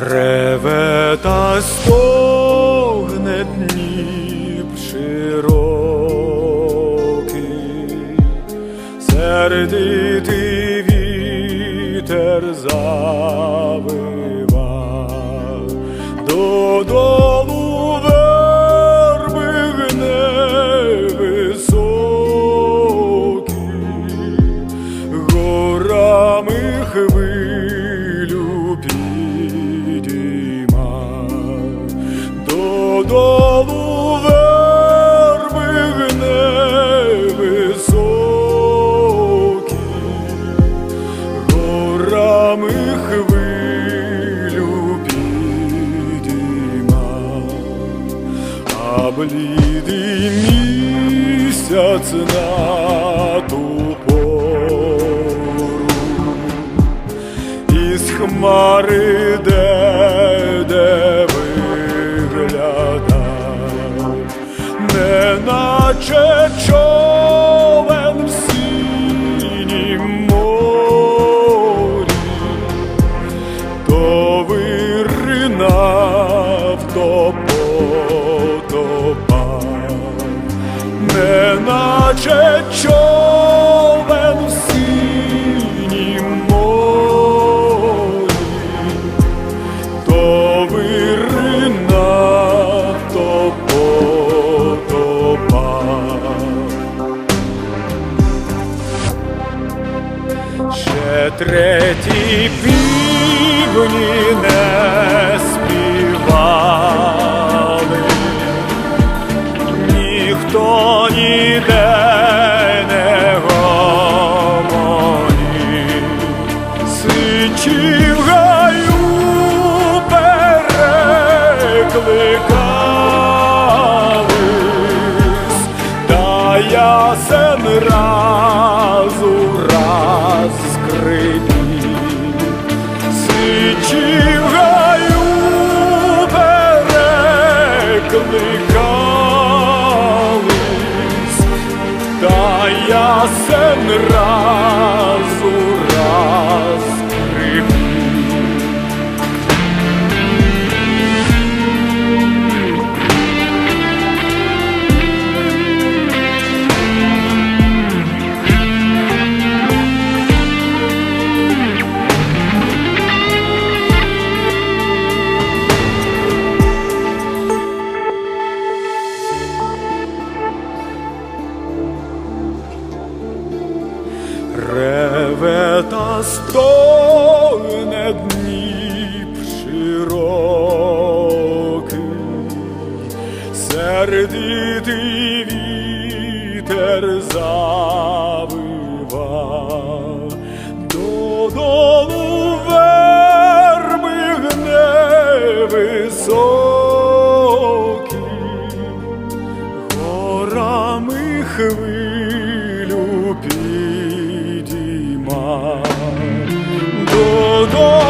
Реве та стогне Дніп широкий, сердитий вітер завива, додолу верби додолу верби гневисокі, горами хвилю підійма, а блідий місяць на ту пору. Із хмари неначе човен в синім морі, то виринав, то потопав. Ще треті півні ясен раз у раз скрипів, сичі в гаю перекликались, та ясен раз у раз Реве та стоне Дніп широкий, сердитий вітер завива, додолу верби невисокі, горами хвилі. go.